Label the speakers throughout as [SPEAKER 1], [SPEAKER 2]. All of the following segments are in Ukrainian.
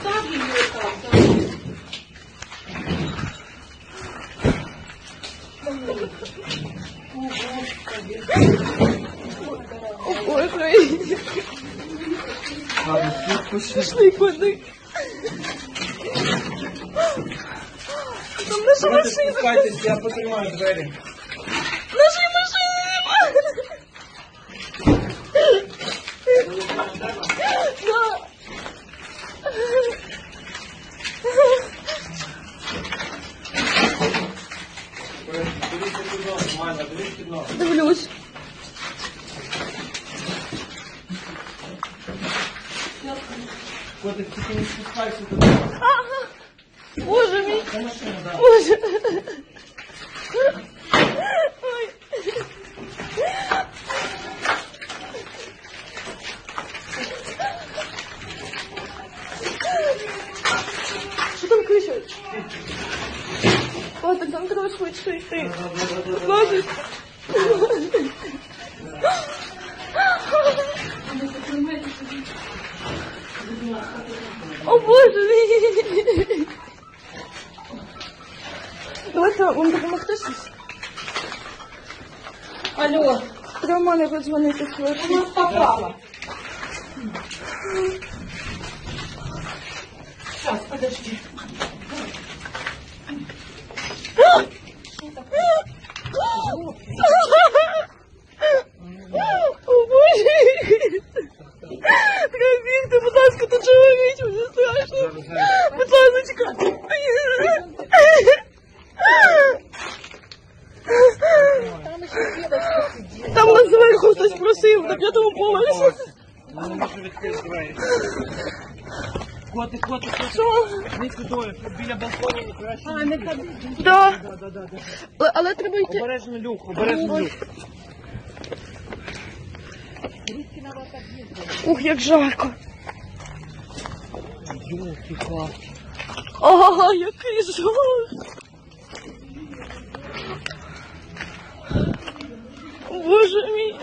[SPEAKER 1] Став її отак, так.
[SPEAKER 2] О, Боже. Пішли куди. Там наша машина.
[SPEAKER 3] Я потримаю двері. Дивіться під ноги, Майна, під ноги.
[SPEAKER 2] Дивлюсь.
[SPEAKER 3] Котик, тільки не спускайся до
[SPEAKER 2] Ага. Боже мій. Боже. Ой. Що там кричать? Ладно, там треба швидше йти. О боже мій. Давайте вам допомогти щось.
[SPEAKER 1] Алло,
[SPEAKER 2] Треба мамі подзвонити
[SPEAKER 1] вона попала. Сейчас, подожди.
[SPEAKER 2] О боже! Треба бігти, будь чоловіч, мені страшно. Будь ласка. Там нас зверху хтось просив на п'ятому поверсі.
[SPEAKER 3] Я не можу відкрити двері. Котик, котик, котик.
[SPEAKER 2] Що?
[SPEAKER 3] Не туди, біля балкону краще.
[SPEAKER 1] А, не так.
[SPEAKER 2] Да.
[SPEAKER 3] Да, да, да, да.
[SPEAKER 2] Але, але треба йти.
[SPEAKER 3] Обережно люк, обережно люк.
[SPEAKER 2] Ух, як жарко.
[SPEAKER 3] Йолки, палки.
[SPEAKER 2] Ага, який жах. Боже мій.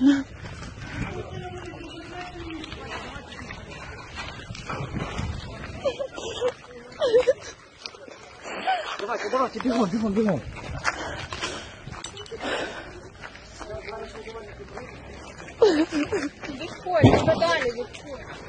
[SPEAKER 3] Давайте, давайте, бігом, бігом, бігом.
[SPEAKER 1] Відходь, подалі, відходь.